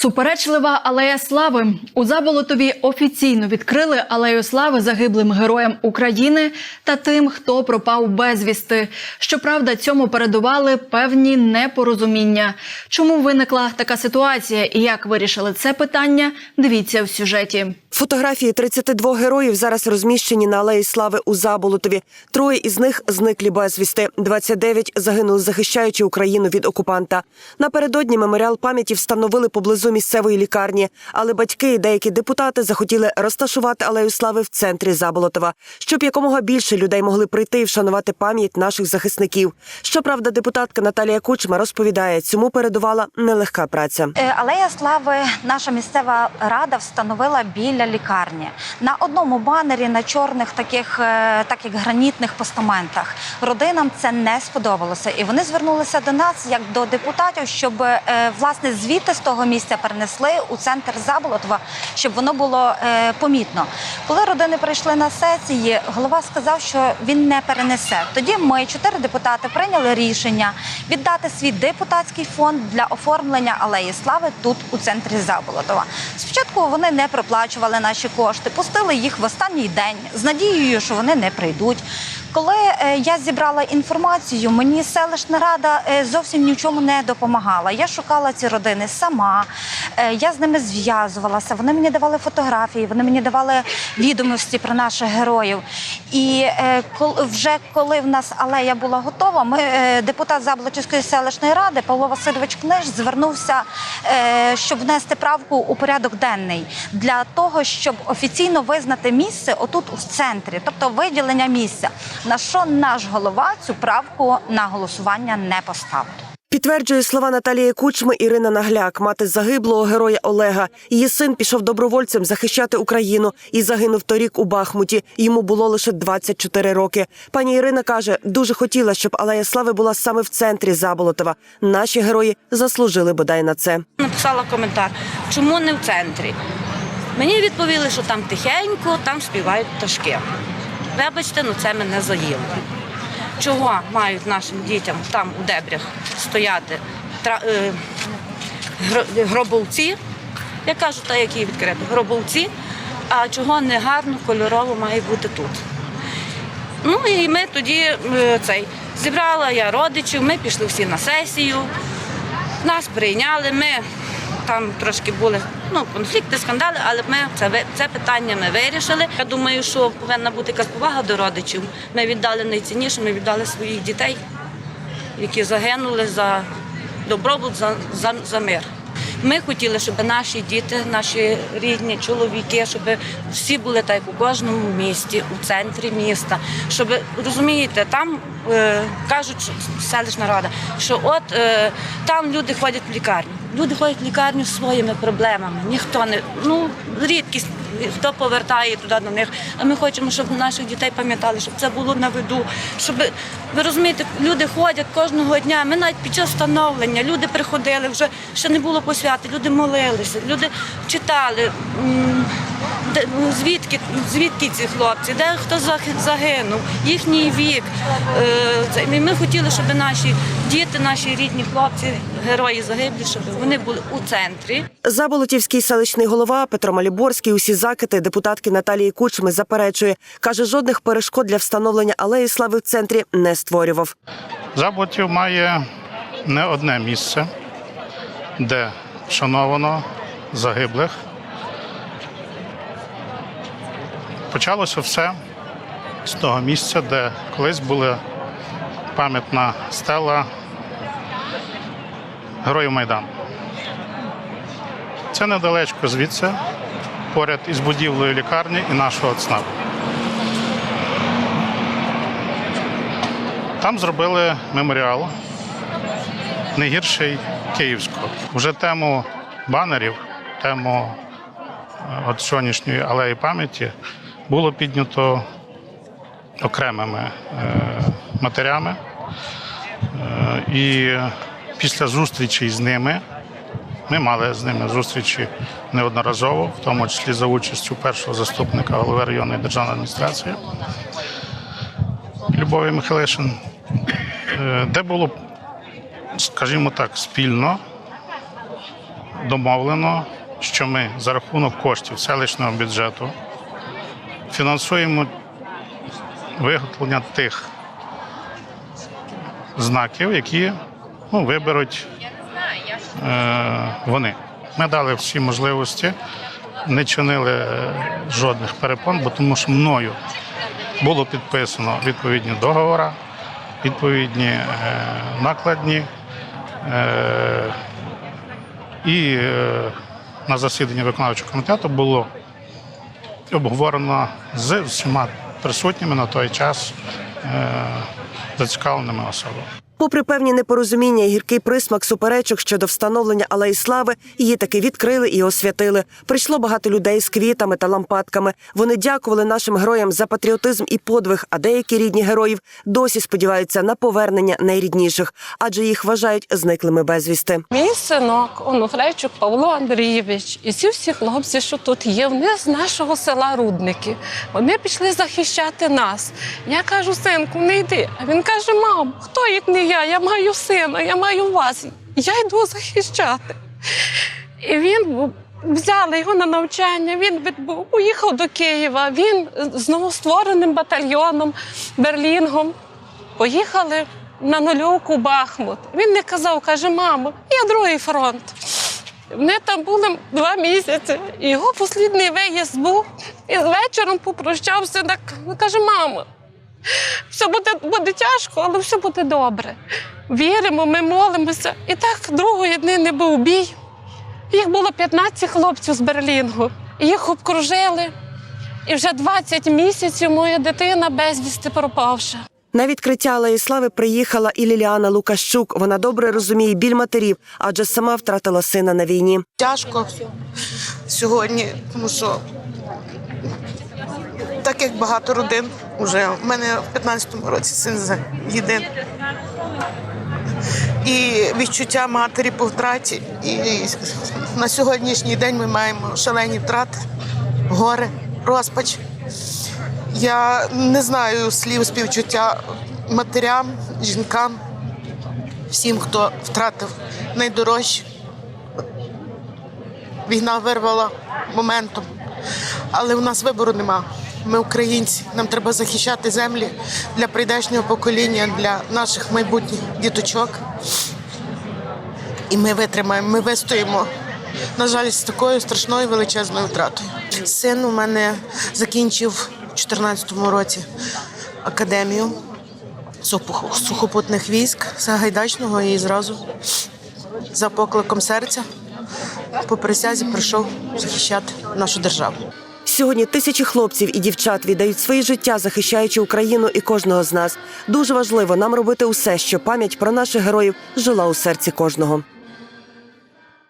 Суперечлива алея слави у Заболотові офіційно відкрили алею слави загиблим героям України та тим, хто пропав безвісти. Щоправда, цьому передували певні непорозуміння. Чому виникла така ситуація і як вирішили це питання? Дивіться в сюжеті. Фотографії 32 героїв зараз розміщені на алеї слави у Заболотові. Троє із них зниклі безвісти. 29 загинули, захищаючи Україну від окупанта. Напередодні меморіал пам'яті встановили поблизу місцевої лікарні, але батьки і деякі депутати захотіли розташувати алею слави в центрі Заболотова, щоб якомога більше людей могли прийти і вшанувати пам'ять наших захисників. Щоправда, депутатка Наталія Кучма розповідає, цьому передувала нелегка праця. Е, Алея слави наша місцева рада встановила біля лікарні на одному банері на чорних таких, е, так як гранітних постаментах. Родинам це не сподобалося, і вони звернулися до нас як до депутатів, щоб е, власне звідти з того місця перенесли у центр Заболотова, щоб воно було е, помітно. Коли родини прийшли на сесії, голова сказав, що він не перенесе. Тоді ми, чотири депутати, прийняли рішення віддати свій депутатський фонд для оформлення алеї слави тут у центрі Заболотова. Спочатку вони не проплачували наші кошти, пустили їх в останній день з надією, що вони не прийдуть. Коли е, я зібрала інформацію, мені селищна рада е, зовсім ні в чому не допомагала. Я шукала ці родини сама. Е, я з ними зв'язувалася. Вони мені давали фотографії, вони мені давали відомості про наших героїв. І вже коли в нас алея була готова, ми депутат Заблочівської селищної ради Павло Васильович Книж звернувся, щоб внести правку у порядок денний для того, щоб офіційно визнати місце отут у центрі, тобто виділення місця. На що наш голова цю правку на голосування не поставив. Підтверджує слова Наталії Кучми Ірина Нагляк, мати загиблого героя Олега. Її син пішов добровольцем захищати Україну і загинув торік у Бахмуті. Йому було лише 24 роки. Пані Ірина каже, дуже хотіла, щоб алея слави була саме в центрі Заболотова. Наші герої заслужили бодай на це. Написала коментар, чому не в центрі. Мені відповіли, що там тихенько, там співають пташки. Вибачте, ну це мене заїло. Чого мають нашим дітям там у дебрях стояти е, гробовці, я кажу, та які відкрито, гробовці, а чого не гарно, кольорово має бути тут. Ну і ми тоді е, цей зібрала я родичів, ми пішли всі на сесію. Нас прийняли, ми там трошки були ну, конфлікти, скандали, але ми це, це питання ми вирішили. Я думаю, що повинна бути якась повага до родичів. Ми віддали найцінніше, ми віддали своїх дітей, які загинули за добробут, за, за, за мир. Ми хотіли, щоб наші діти, наші рідні чоловіки, щоб всі були так у кожному місті, у центрі міста. Щоб розумієте, там е, кажуть селищна рада, що от е, там люди ходять в лікарню. Люди ходять в лікарню зі своїми проблемами. Ніхто не ну рідкість, хто повертає туди до них. А ми хочемо, щоб наших дітей пам'ятали, щоб це було на виду. Щоб ви розумієте, люди ходять кожного дня. Ми навіть під час встановлення люди приходили, вже ще не було посвяти. Люди молилися, люди читали. Звідки, звідки ці хлопці, де хто загинув, їхній вік. Е, це- і Ми хотіли, щоб наші діти, наші рідні хлопці, герої загиблі, щоб вони були у центрі. Заболотівський селищний голова Петро Маліборський усі закити депутатки Наталії Кучми заперечує. Каже, жодних перешкод для встановлення алеї слави в центрі не створював. Заботів має не одне місце, де вшановано загиблих. Почалося все з того місця, де колись була пам'ятна стела Героїв Майдану. Це недалечко звідси, поряд із будівлею лікарні і нашого ЦНАПу. Там зробили меморіал не гірший київського. Вже тему банерів, тему е, от сьогоднішньої алеї пам'яті було піднято окремими е, матерями. Е, і після зустрічі з ними ми мали з ними зустрічі неодноразово, в тому числі за участю першого заступника голови районної державної адміністрації Любові Михайлишин, е, де було, скажімо так, спільно домовлено, що ми за рахунок коштів селищного бюджету фінансуємо виготовлення тих знаків, які ну, виберуть е, вони. Ми дали всі можливості, не чинили е, жодних перепон, бо тому що мною було підписано відповідні договори, відповідні е, накладні. Е, і е, на засіданні виконавчого комітету було обговорено з всіма присутніми на той час е, зацікавленими особами. Попри певні непорозуміння і гіркий присмак суперечок щодо встановлення алеї слави, її таки відкрили і освятили. Прийшло багато людей з квітами та лампадками. Вони дякували нашим героям за патріотизм і подвиг. А деякі рідні героїв досі сподіваються на повернення найрідніших, адже їх вважають зниклими безвісти. Мій синок Онуфрейчук Павло Андрійович і ці всі хлопці, що тут є, вони з нашого села Рудники. Вони пішли захищати нас. Я кажу, синку, не йди. А він каже: мам, хто як не я? Я маю сина, я маю вас. Я йду захищати. І він взяли його на навчання. Він відбув, поїхав до Києва. Він з новоствореним батальйоном Берлінгом поїхали на нульовку Бахмут. Він не казав, каже, мамо, я другий фронт. Вони там були два місяці. Його послідний виїзд був. І вечором попрощався, так каже, мамо, все буде, буде тяжко, але все буде добре. Віримо, ми молимося. І так другої дни не був бій. Їх було 15 хлопців з Берлінгу. Їх обкружили. І вже 20 місяців моя дитина безвісти пропавша. На відкриття алеї слави приїхала і Ліліана Лукащук. Вона добре розуміє біль матерів, адже сама втратила сина на війні. тяжко сьогодні, тому що так як багато родин вже в мене в 15-му році син за- єдин. І відчуття матері по втраті. І на сьогоднішній день ми маємо шалені втрати, горе, розпач. Я не знаю слів співчуття матерям, жінкам, всім, хто втратив найдорожче. Війна вирвала моментом, але у нас вибору нема. Ми українці. Нам треба захищати землі для прийдешнього покоління, для наших майбутніх діточок. І ми витримаємо, ми вистоїмо. На жаль, з такою страшною величезною втратою. Син у мене закінчив у 2014 році академію сухопу- сухопутних військ Сагайдачного і зразу за покликом серця по присязі прийшов захищати нашу державу. Сьогодні тисячі хлопців і дівчат віддають свої життя, захищаючи Україну і кожного з нас. Дуже важливо нам робити усе, щоб пам'ять про наших героїв жила у серці кожного.